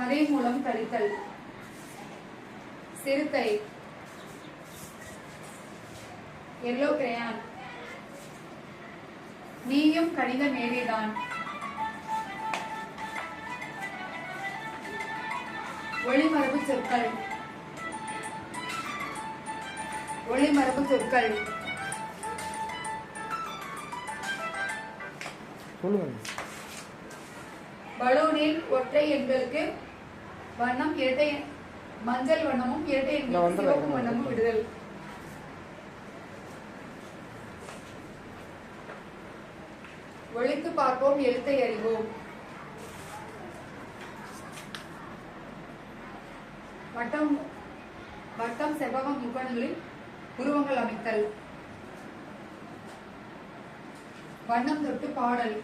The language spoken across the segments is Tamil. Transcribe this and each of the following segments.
கதை மூலம் கழித்தல். சிறுத்தை. Yellow crayon. நீயும் கணித மேதைதான். ஒளிமரபு சொற்கள். ஒளிமரபு சொற்கள். பலூனில் ஒற்றை எண்களுக்கு வண்ணம் இரட்டை மஞ்சள் வண்ணமும் இரட்டை. சிவப்பு வண்ணமும் விடுதல். ஒழித்து பார்ப்போம் எழுத்தை அறிவோம். வட்டம் வட்டம் செவ்வகம் முக்கோணங்களில் உருவங்கள் அமைத்தல். வண்ணம் தொட்டு பாடல்.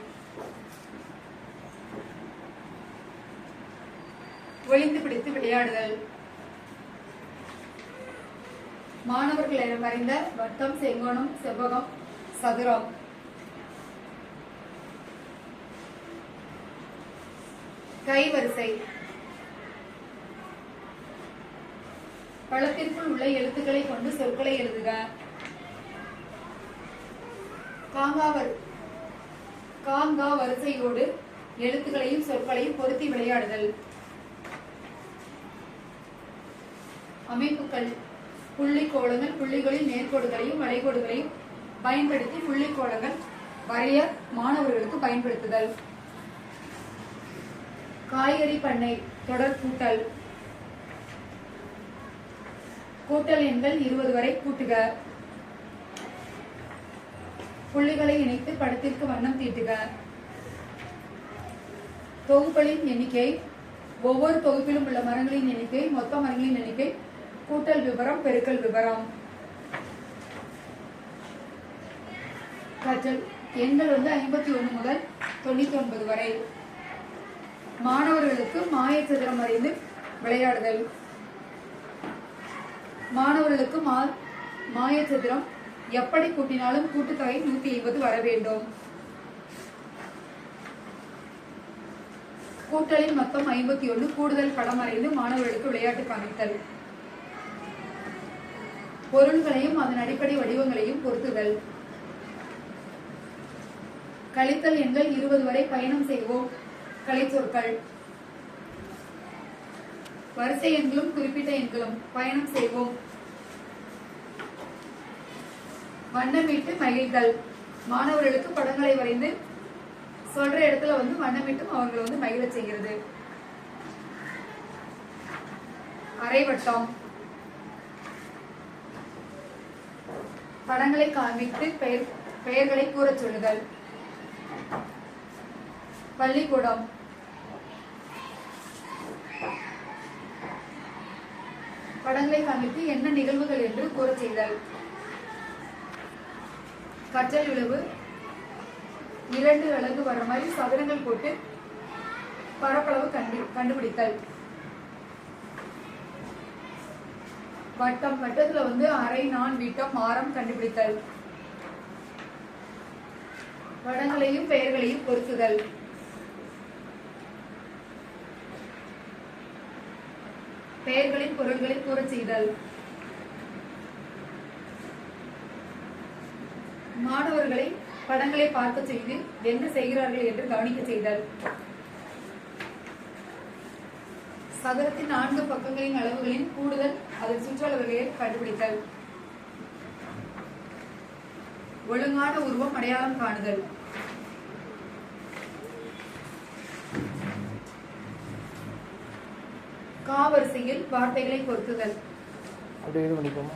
ஒளிந்து பிடித்து விளையாடுதல். மாணவர்கள் வரைந்த வட்டம் செங்கோணம் செவ்வகம் சதுரம். கைவரிசை. பழத்திற்குள் உள்ள எழுத்துக்களை கொண்டு சொற்களை எழுதுக. காங்காவர். காங்கா வரிசையோடு எழுத்துக்களையும் சொற்களையும் பொருத்தி விளையாடுதல். அமைப்புகள் புள்ளிக்கோளங்கள் புள்ளிகளில் நேர்கோடுகளையும் வளைகோடுகளையும் பயன்படுத்தி புள்ளிக்கோளங்கள் வரைய மாணவர்களுக்கு பயன்படுத்துதல். காய்கறி பண்ணை தொடர் கூட்டல். கூட்டல் எண்கள் இருபது வரை கூட்டுக. புள்ளிகளை இணைத்து படத்திற்கு வண்ணம் தீட்டுக. தொகுப்புகளின் எண்ணிக்கை ஒவ்வொரு தொகுப்பிலும் உள்ள மரங்களின் எண்ணிக்கை மொத்த மரங்களின் எண்ணிக்கை கூட்டல் விவரம் பெருக்கல் விவரம். கற்றல் எண்கள் வந்து ஐம்பத்தி ஒன்று முதல் தொண்ணூத்தி ஒன்பது வரை. மாணவர்களுக்கு மாயச்சதுரம் அறிந்து விளையாடுதல். மாணவர்களுக்கு மா மாயச்சதுரம் எப்படி கூட்டினாலும் கூட்டுத்தொகை நூத்தி ஐம்பது வர வேண்டும். கூட்டலின் மொத்தம் ஐம்பத்தி ஒன்று கூடுதல் படம் அறிந்து மாணவர்களுக்கு விளையாட்டு காமித்தல் பொருள்களையும் அதன் அடிப்படை வடிவங்களையும் பொருத்துதல் கழித்தல் எண்கள் இருபது வரை பயணம் செய்வோம். கலைச்சொற்கள் வரிசை எண்களும் குறிப்பிட்ட எண்களும் பயணம் செய்வோம். வண்ணமிட்டு மகிழ்கள் மாணவர்களுக்கு படங்களை வரைந்து சொல்ற இடத்துல வந்து வண்ணமிட்டும் அவர்களை வந்து மகிழச் செய்கிறது. அரைவட்டம். படங்களை காண்பித்து பெயர் பெயர்களை கூறச் சொல்லுதல். பள்ளிக்கூடம். படங்களை காண்பித்து என்ன நிகழ்வுகள் என்று கூறச் செய்தல். கற்றல் விளைவு இரண்டு அழகு வர மாதிரி சதுரங்கள் போட்டு பரப்பளவு கண்டு கண்டுபிடித்தல். வட்டம் வட்டத்துல வந்து அரை நான் விட்டம் ஆரம் கண்டுபிடித்தல். வடங்களையும் பெயர்களையும் பொருத்துதல் பெயர்களின் பொருள்களை கூறச் செய்தல். மாணவர்களை படங்களை பார்க்க செய்து என்ன செய்கிறார்கள் என்று கவனிக்க செய்தல். சதுரத்தின் நான்கு பக்கங்களின் அளவுகளின் கூடுதல் அதன் சுற்றளவுகளை கண்டுபிடித்தல். ஒழுங்கான உருவம் அடையாளம் காணுதல். காவரிசையில் வார்த்தைகளை பொருத்துதல் அப்படியே இது பண்ணிப்போமா